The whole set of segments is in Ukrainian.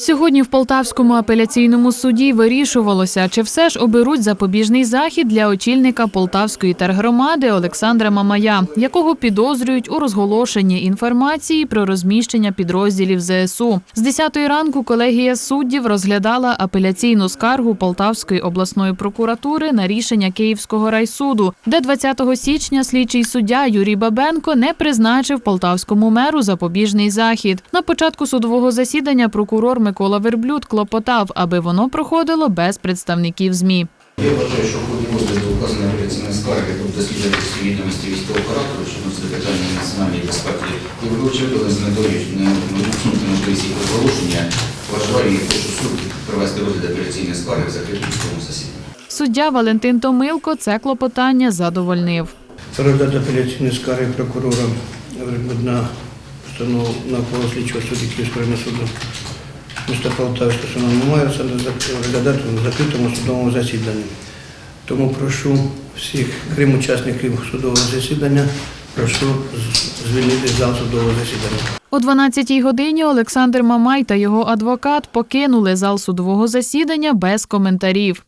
Сьогодні в Полтавському апеляційному суді вирішувалося, чи все ж оберуть запобіжний захід для очільника Полтавської тергромади Олександра Мамая, якого підозрюють у розголошенні інформації про розміщення підрозділів ЗСУ. З 10 ранку колегія суддів розглядала апеляційну скаргу Полтавської обласної прокуратури на рішення Київського райсуду, де 20 січня слідчий суддя Юрій Бабенко не призначив полтавському меру запобіжний захід. На початку судового засідання прокурор Микола Верблюд клопотав, аби воно проходило без представників ЗМІ. Я вважаю, що в ході розгляду вказаної апеляційної скарги тут досліджувати всі відомості військового характеру, що носить питання національної безпеки, і вивчили з метою не усунути можливість їх порушення, вважаю і прошу суд провести розгляд апеляційної скарги в закритому засіданні. Суддя Валентин Томилко це клопотання задовольнив. Розгляд апеляційної скарги прокурора на постанову на слідчого судді Київського районного суду міста Полтави стосовно Мамаєвця розглядати на закритому судовому засіданні. Тому прошу всіх, крім учасників судового засідання, прошу звільнити зал судового засідання. О 12-й годині Олександр Мамай та його адвокат покинули зал судового засідання без коментарів.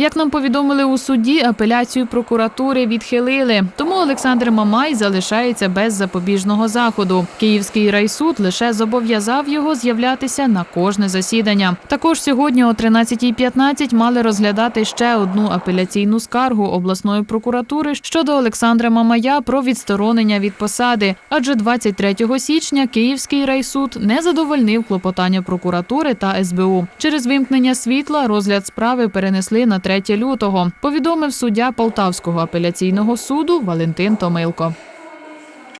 Як нам повідомили у суді, апеляцію прокуратури відхилили, тому Олександр Мамай залишається без запобіжного заходу. Київський райсуд лише зобов'язав його з'являтися на кожне засідання. Також сьогодні о 13.15 мали розглядати ще одну апеляційну скаргу обласної прокуратури щодо Олександра Мамая про відсторонення від посади. Адже 23 січня Київський райсуд не задовольнив клопотання прокуратури та СБУ. Через вимкнення світла розгляд справи перенесли на 3 лютого. Повідомив суддя Полтавського апеляційного суду Валентин Томилко.